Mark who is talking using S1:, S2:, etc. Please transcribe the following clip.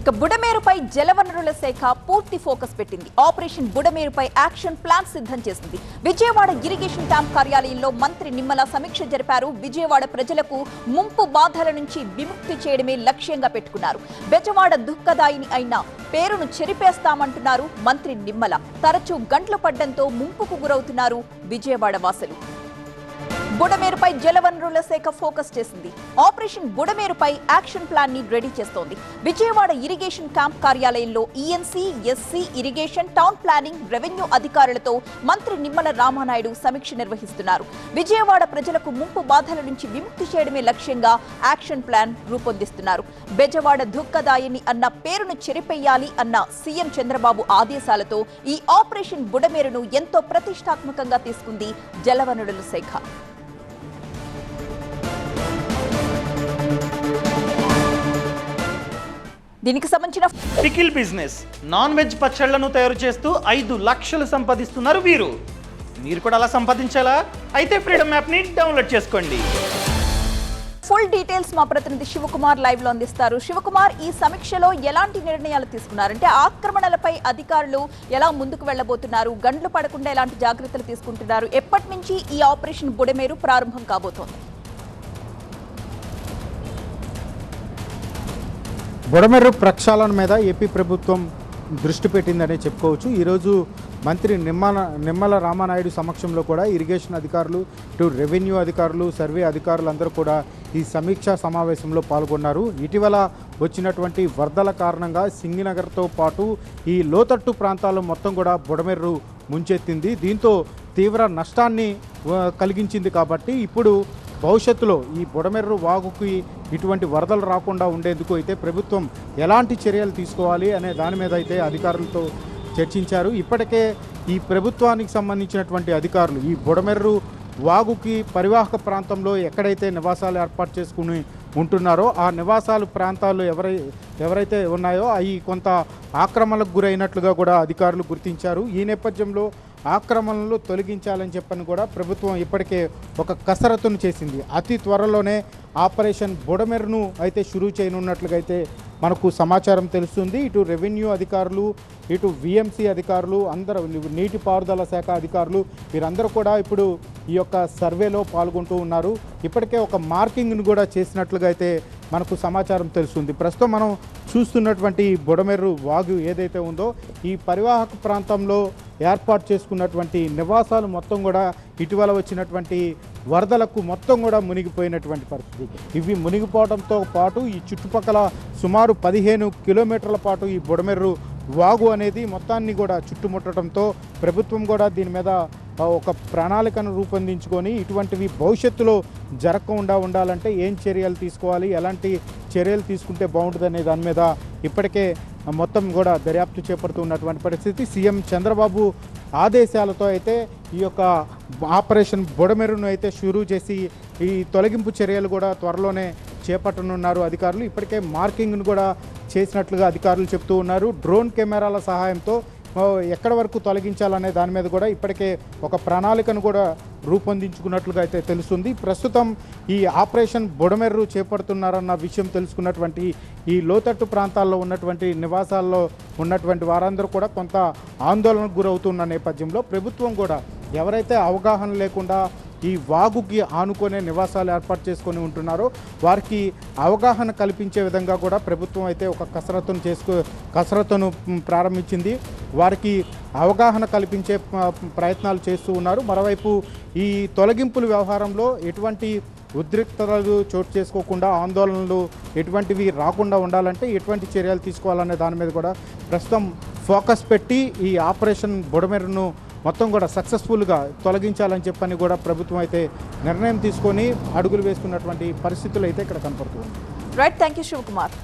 S1: ఇక బుడమేరుపై జలవనరుల శాఖ పూర్తి ఫోకస్ పెట్టింది. ఆపరేషన్ బుడమేరుపై యాక్షన్ ప్లాన్ సిద్ధం చేసింది. విజయవాడ ఇరిగేషన్ క్యాంప్ కార్యాలయంలో మంత్రి నిమ్మల సమీక్ష జరిపారు. విజయవాడ ప్రజలకు ముంపు బాధల నుంచి విముక్తి చేయడమే లక్ష్యంగా పెట్టుకున్నారు. బెజవాడ దుఃఖదాయిని అయిన పేరును చెరిపేస్తామంటున్నారు మంత్రి నిమ్మల. తరచూ గంటలు పడ్డంతో ముంపుకు గురవుతున్నారు విజయవాడ వాసులు. బుడమేరుపై జలవనరుల శాఖ ఫోకస్ చేసింది. ఆపరేషన్ బుడమేరుపై యాక్షన్ ప్లాన్ని రెడీ చేస్తోంది. విజయవాడ ఇరిగేషన్ క్యాంప్ కార్యాలయంలో ENC SC irrigation town planning revenue అధికారులతో మంత్రి నిమ్మల రామానాయుడు సమీక్ష నిర్వహిస్తున్నారు. విజయవాడ ప్రజలకు ముంపు బాధల నుంచి విముక్తి చేయడమే లక్ష్యంగా యాక్షన్ ప్లాన్ రూపొందిస్తున్నారు. బెజవాడ దుఃఖదాయని అన్న పేరును చెరిపెయ్యాలి అన్న సీఎం చంద్రబాబు ఆదేశాలతో ఈ ఆపరేషన్ బుడమేరును ఎంతో ప్రతిష్టాత్మకంగా తీసుకుంది జలవనరుల శాఖ. దీనికి సంబంధించిన
S2: పికిల్ బిజినెస్. నాన్ వెజ్ పచ్చళ్ళను తయారు చేస్తూ ఐదు లక్షలు సంపాదిస్తున్నారు వీరు. మీరు కూడా అలా సంపాదించాలా? అయితే ఫ్రీడమ్ యాప్ని డౌన్లోడ్ చేసుకోండి.
S1: ఫుల్ డీటెయిల్స్ మా ప్రతినిధి శివకుమార్ లైవ్లో అందిస్తారు. శివకుమార్ ఈ సమీక్షలో ఎలాంటి నిర్ణయాలు తీసుకున్నారు అంటే ఆక్రమణలపై అధికారులు ఎలా ముందుకు వెళ్ళబోతున్నారు గండ్లు పడకుండా ఎలాంటి జాగ్రత్తలు తీసుకుంటున్నారు? ఎప్పటి నుంచి ఈ ఆపరేషన్ బుడమేరు ప్రారంభం కాబోతోంది?
S3: బుడమెర్రు ప్రక్షాళన మీద ఏపీ ప్రభుత్వం దృష్టి పెట్టిందనే చెప్పుకోవచ్చు. ఈరోజు మంత్రి నిమ్మల నిమ్మల రామానాయుడు సమక్షంలో కూడా ఇరిగేషన్ అధికారులు ఇటు రెవెన్యూ అధికారులు సర్వే అధికారులు అందరూ కూడా ఈ సమీక్షా సమావేశంలో పాల్గొన్నారు. ఇటీవల వచ్చినటువంటి వరదల కారణంగా సింగినగర్తో పాటు ఈ లోతట్టు ప్రాంతాల్లో మొత్తం కూడా బుడమెర్రు ముంచెత్తింది. దీంతో తీవ్ర నష్టాన్ని కలిగించింది కాబట్టి ఇప్పుడు భవిష్యత్తులో ఈ బుడమెర్రు వాగుకి ఇటువంటి వరదలు రాకుండా ఉండేందుకు అయితే ప్రభుత్వం ఎలాంటి చర్యలు తీసుకోవాలి అనే దాని మీద అయితే అధికారులతో చర్చించారు. ఇప్పటికే ఈ ప్రభుత్వానికి సంబంధించినటువంటి అధికారులు ఈ బుడమెర్రు వాగుకి పరివాహక ప్రాంతంలో ఎక్కడైతే నివాసాలు ఏర్పాటు చేసుకుని ఉంటున్నారో ఆ నివాసాలు ప్రాంతాలు ఎవరై ఎవరైతే ఉన్నాయో అవి కొంత ఆక్రమణకు గురైనట్లుగా కూడా అధికారులు గుర్తించారు. ఈ నేపథ్యంలో ఆక్రమణలు తొలగించాలని చెప్పని కూడా ప్రభుత్వం ఇప్పటికే ఒక కసరత్తును చేసింది. అతి త్వరలోనే ఆపరేషన్ బుడమెరును అయితే షురూ చేయనున్నట్లుగా అయితే మనకు సమాచారం తెలుస్తుంది. ఇటు రెవెన్యూ అధికారులు ఇటు విఎంసీ అధికారులు అందరూ నీటిపారుదల శాఖ అధికారులు వీరందరూ కూడా ఇప్పుడు ఈ యొక్క సర్వేలో పాల్గొంటూ ఉన్నారు. ఇప్పటికే ఒక మార్కింగ్ను కూడా చేసినట్లుగా అయితే మనకు సమాచారం తెలుస్తుంది. ప్రస్తుతం మనం చూస్తున్నటువంటి బుడమెర్రు వాగు ఏదైతే ఉందో ఈ పరివాహక ప్రాంతంలో ఏర్పాటు చేసుకున్నటువంటి నివాసాలు మొత్తం కూడా ఇటీవల వచ్చినటువంటి వరదలకు మొత్తం కూడా మునిగిపోయినటువంటి పరిస్థితి. ఇవి మునిగిపోవడంతో పాటు ఈ చుట్టుపక్కల సుమారు పదిహేను కిలోమీటర్ల పాటు ఈ బుడమెర్రు వాగు అనేది మొత్తాన్ని కూడా చుట్టుముట్టడంతో ప్రభుత్వం కూడా దీని మీద ఒక ప్రణాళికను రూపొందించుకొని ఇటువంటివి భవిష్యత్తులో జరగకుండా ఉండాలంటే ఏం చర్యలు తీసుకోవాలి ఎలాంటి చర్యలు తీసుకుంటే బాగుంటుందనే దాని మీద ఇప్పటికే మొత్తం కూడా దర్యాప్తు చేపడుతున్నటువంటి పరిస్థితి. సీఎం చంద్రబాబు ఆదేశాలతో అయితే ఈ యొక్క ఆపరేషన్ బుడమెరును అయితే షురూ చేసి ఈ తొలగింపు చర్యలు కూడా త్వరలోనే చేపట్టనున్నారు అధికారులు. ఇప్పటికే మార్కింగ్ను కూడా చేసినట్లుగా అధికారులు చెప్తూ ఉన్నారు. డ్రోన్ కెమెరాల సహాయంతో ఎక్కడ వరకు తొలగించాలనే దాని మీద కూడా ఇప్పటికే ఒక ప్రణాళికను కూడా రూపొందించుకున్నట్లుగా అయితే తెలుస్తుంది. ప్రస్తుతం ఈ ఆపరేషన్ బుడమెర్రు చేపడుతున్నారన్న విషయం తెలుసుకున్నటువంటి ఈ లోతట్టు ప్రాంతాల్లో ఉన్నటువంటి నివాసాల్లో ఉన్నటువంటి వారందరూ కూడా కొంత ఆందోళనకు గురవుతున్న నేపథ్యంలో ప్రభుత్వం కూడా ఎవరైతే అవగాహన లేకుండా ఈ వాగుకి ఆనుకునే నివాసాలు ఏర్పాటు చేసుకొని ఉంటున్నారో. వారికి అవగాహన కల్పించే విధంగా కూడా ప్రభుత్వం అయితే ఒక కసరత్తును చేసుకో కసరత్తును ప్రారంభించింది. వారికి అవగాహన కల్పించే ప్రయత్నాలు చేస్తూ ఉన్నారు. మరోవైపు ఈ తొలగింపుల వ్యవహారంలో ఎటువంటి ఉద్రిక్తతలు చోటు చేసుకోకుండా ఆందోళనలు ఎటువంటివి రాకుండా ఉండాలంటే ఎటువంటి చర్యలు తీసుకోవాలనే దాని మీద కూడా ప్రస్తుతం ఫోకస్ పెట్టి ఈ ఆపరేషన్ బుడమెరును మొత్తం కూడా సక్సెస్ఫుల్గా తొలగించాలని చెప్పని కూడా ప్రభుత్వం అయితే నిర్ణయం తీసుకొని అడుగులు వేసుకున్నటువంటి పరిస్థితులు అయితే ఇక్కడ కనపడుతుంది
S1: రైట్ థ్యాంక్ యూ శివకుమార్